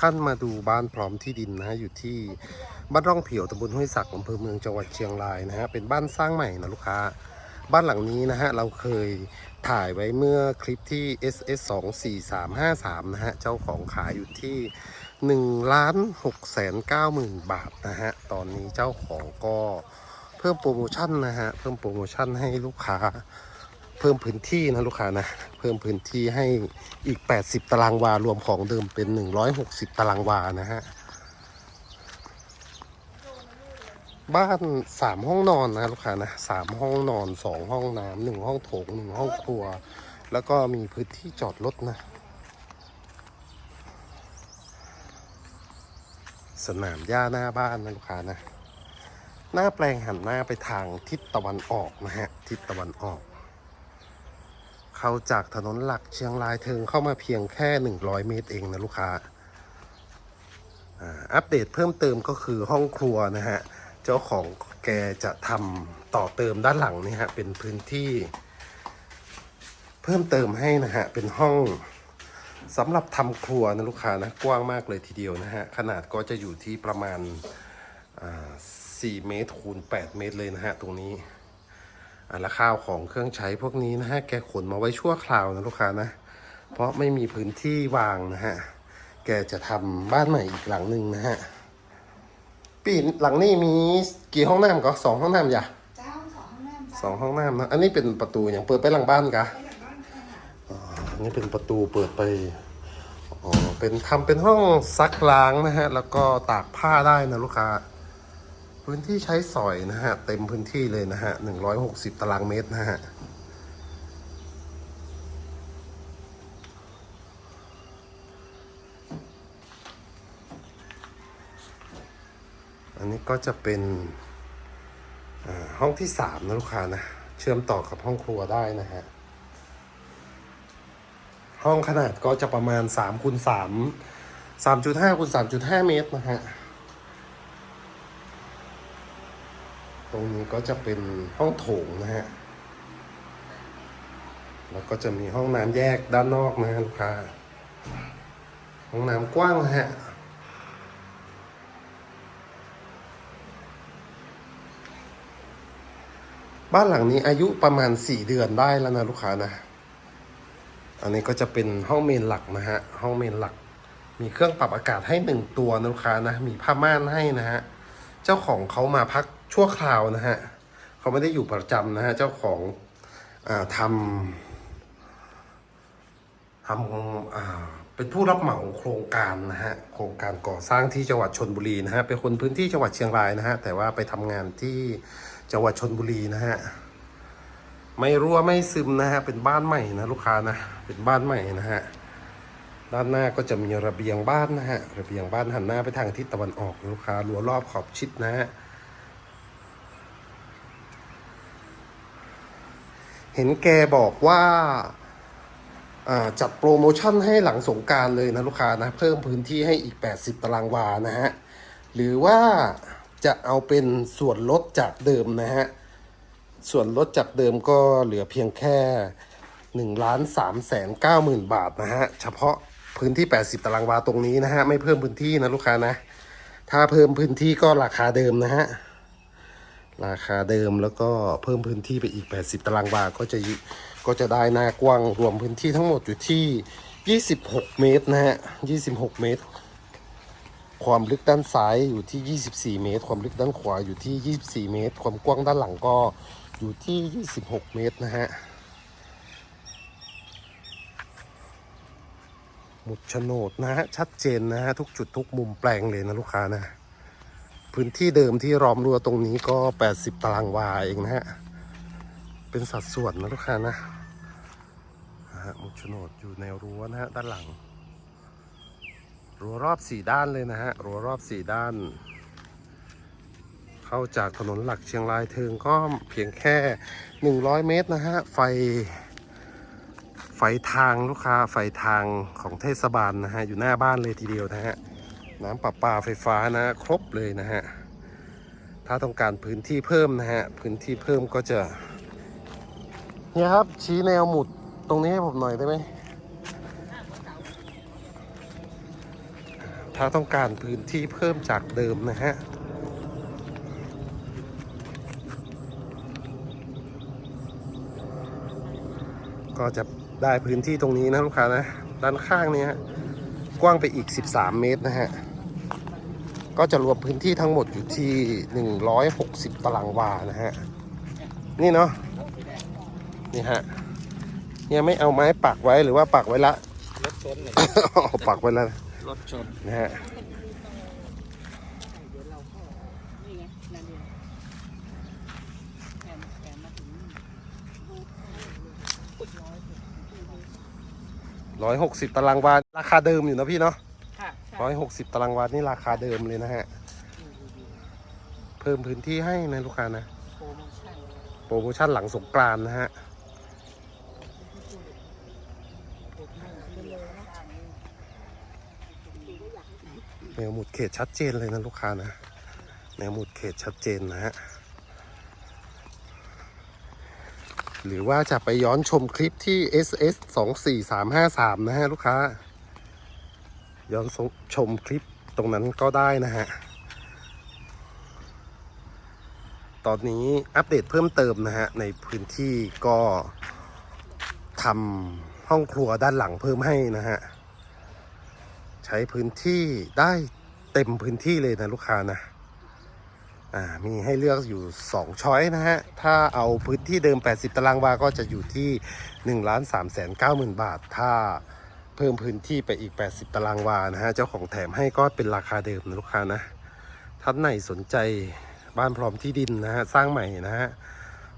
ท่านมาดูบ้านพร้อมที่ดินนะฮะอยู่ที่บ้านร่องเผียวตำบลห้วยสักอำเภอเมืองจังหวัดเชียงรายนะฮะเป็นบ้านสร้างใหม่นะลูกค้า บ้านหลังนี้นะฮะเราเคยถ่ายไว้เมื่อคลิปที่ SS 2 4 3 5 3นะฮะเจ้าของขายอยู่ที่1ล้าน6แสน9หมื่นบาทนะฮะตอนนี้เจ้าของก็เพิ่มโปรโมชั่นนะฮะเพิ่มโปรโมชั่นให้ลูกค้า เพิ่มพื้นที่นะลูกค้านะ เพิ่มพื้นที่ให้อีก 80 ตารางวารวมของเดิมเป็น 160 ตารางวานะฮะ บ้านสามห้องนอนนะลูกค้านะสามห้องนอนสองห้องน้ำหนึ่งห้องโถงหนึ่งห้องครัว แล้วก็มีพื้นที่จอดรถนะ สนามหญ้าหน้าบ้านนะลูกค้านะ หน้าแปลงหันหน้าไปทางทิศตะวันออกนะฮะ ทิศตะวันออก เข้าจากถนนหลักเชียงรายเทิงเข้ามาเพียงแค่ 100 เมตรเองนะลูกค้าอัปเดตเพิ่มเติมก็คือห้องครัวนะฮะ เจ้าของแกจะทำต่อเติมด้านหลังนี่ฮะ เป็นพื้นที่ เพิ่มเติมให้นะฮะ เป็นห้องสำหรับทำครัวนะลูกค้านะ กว้างมากเลยทีเดียวนะฮะ ขนาดก็จะอยู่ที่ประมาณอ่า4เมตรคูณ8เมตรเลยนะฮะ ตรงนี้ อะและข้าวของเครื่องใช้พวกนี้นะฮะแกขนมาไว้ชั่วคราวนะลูกค้านะ เพราะไม่มีพื้นที่วางนะฮะแกจะทำบ้านใหม่อีกหลังหนึ่งนะฮะปีหลังนี้มีกี่ห้องน้ำก็สองห้องน้ำอย่าเจ้าสองห้องน้ำสองห้องน้ำนะอันนี้เป็นประตูอย่างเปิดไปหลังบ้านกะไปหลังบ้านค่ะอันนี้เป็นประตูเปิดไปอ๋อเป็นทำเป็นห้องซักล้างนะฮะแล้วก็ตากผ้าได้นะลูกค้า พื้นที่ใช้สอยนะฮะ เต็มพื้นที่เลยนะฮะหนึ่งร้อยหกสิบตารางเมตรนะฮะอันนี้ก็จะเป็นห้องที่สามนะลูกค้านะ เชื่อมต่อกับห้องครัวได้นะฮะ ห้องขนาดก็จะประมาณ3คูณ3 3.5คูณ3.5เมตรนะฮะ ตรงนี้ก็จะเป็นห้องโถงนะฮะ แล้วก็จะมีห้องน้ำแยกด้านนอกนะฮะลูกค้า ห้องน้ำกว้างฮะ บ้านหลังนี้อายุประมาณ 4 เดือนได้แล้วนะลูกค้านะ อันนี้ก็จะเป็นห้องเมนหลักนะฮะ ห้องเมนหลัก มีเครื่องปรับอากาศให้หนึ่งตัวนะลูกค้านะ มีผ้าม่านให้นะฮะ เจ้าของเขามาพัก ชั่วคราวนะฮะเขาไม่ได้อยู่ประจำนะฮะเจ้าของอทำทำเป็นผู้รับเหมาโครงการนะฮะโครงการก่อสร้างที่จังหวัดชนบุรีนะฮะเป็นคนพื้นที่จังหวัดเชียงรายนะฮะแต่ว่าไปทำงานที่จังหวัดชนบุรีนะฮะไม่รั่วไม่ซึมนะฮะเป็นบ้านใหม่นะลูกค้านะเป็นบ้านใหม่นะฮะด้านหน้าก็จะมีระเบียงบ้านนะฮะ ระเบียงบ้านหันหน้าไปทางทิศตะวันออกลูกค้ารั้วรอบขอบชิดนะฮะ เห็นแกบอกว่าจัดโปรโมชั่นให้หลังสงการเลยนะลูกค้านะ เพิ่มพื้นที่ให้อีก 80 ตารางวานะฮะ หรือว่าจะเอาเป็นส่วนลดจากเดิมนะฮะ ส่วนลดจากเดิมก็เหลือเพียงแค่1ล้าน3แสน9หมื่นบาทนะฮะ เฉพาะพื้นที่ 80 ตารางวาตรงนี้นะฮะ ไม่เพิ่มพื้นที่นะลูกค้านะ ถ้าเพิ่มพื้นที่ก็ราคาเดิมนะฮะ ราคาเดิมแล้วก็เพิ่มพื้นที่ไปอีก 80 ตารางวาก็จะก็จะได้หน้ากว้างรวมพื้นที่ทั้งหมดอยู่ที่ 26 เมตรนะฮะ 26 เมตร ความลึกด้านซ้ายอยู่ที่ 24 เมตร ความลึกด้านขวาอยู่ที่ 24 เมตร ความกว้างด้านหลังก็อยู่ที่ 26 เมตรนะฮะหมุดโฉนดนะฮะชัดเจนนะฮะทุกจุดทุกมุมแปลงเลยนะลูกค้านะ พื้นที่เดิมที่ล้อมรั้วตรงนี้ก็ 80 ตารางวาเองนะฮะ เป็นสัดส่วนนะลูกค้านะฮะมุดโฉนดอยู่ในรั้วนะฮะด้านหลัง รั้วรอบสี่ด้านเลยนะฮะ รั้วรอบสี่ด้าน เข้าจากถนนหลักเชียงรายเทิงก็เพียงแค่ 100 เมตรนะฮะ ไฟ ไฟทางลูกค้า ไฟทางของเทศบาลนะฮะ อยู่หน้าบ้านเลยทีเดียวนะฮะ น้ำประปาไฟฟ้านะครบเลยนะฮะ ถ้าต้องการพื้นที่เพิ่มนะฮะ พื้นที่เพิ่มก็จะเนี่ยครับชี้แนวหมุดตรงนี้ให้ผมหน่อยได้ไหมถ้าต้องการพื้นที่เพิ่มจากเดิมนะฮะก็จะได้พื้นที่ตรงนี้นะลูกค้านะ ด้านข้างนี้กว้างไปอีก 13 เมตรนะฮะ ก็จะรวมพื้นที่ทั้งหมดอยู่ที่ 160 ตารางวานะฮะ นี่เนาะ นี่ฮะ เนี่ยไม่เอาไม้ปักไว้หรือว่าปักไว้ละ รถชนเนี่ยเอาปักไว้แล้วรถชน นะฮะนี่ไงนั่นเองแอนแอนมาถึงนี่ร้อยหกสิบตารางวา ราคาเดิมอยู่นะพี่เนาะค่ะใช่ ร้อยหกสิบตารางวานี่ราคาเดิมเลยนะฮะ เพิ่มพื้นที่ให้นะลูกค้านะ โปรโมชั่นหลังสงกรานนะฮะ แนวหมุดเขตชัดเจนเลยนะลูกค้านะ แนวหมุดเขตชัดเจนนะฮะหรือว่าจะไปย้อนชมคลิปที่ SS 2 4 3 5 3 นะฮะ ลูกค้า ย้อนชมคลิปตรงนั้นก็ได้นะฮะ ตอนนี้อัปเดตเพิ่มเติมนะฮะ ในพื้นที่ก็ทำห้องครัวด้านหลังเพิ่มให้นะฮะ ใช้พื้นที่ได้เต็มพื้นที่เลยนะลูกค้านะอ่ามีให้เลือกอยู่2ช้อยนะฮะ ถ้าเอาพื้นที่เดิม 80 ตารางวาก็จะอยู่ที่1ล้าน3แสน9หมื่นบาท ถ้า เพิ่มพื้นที่ไปอีก 80 ตารางวานะฮะ เจ้าของแถมให้ก็เป็นราคาเดิมนะลูกค้านะท่านไหนสนใจบ้านพร้อมที่ดินนะฮะ สร้างใหม่นะฮะ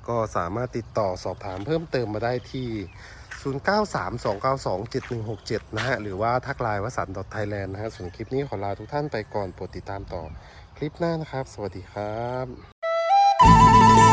ก็สามารถติดต่อสอบถามเพิ่มเติมมาได้ที่ 0932927167 นะฮะ หรือว่าทักไลน์วสันต์ .thailand นะฮะ ส่วนคลิปนี้ขอลาทุกท่านไปก่อนโปรดติดตามต่อคลิปหน้านะครับ สวัสดีครับ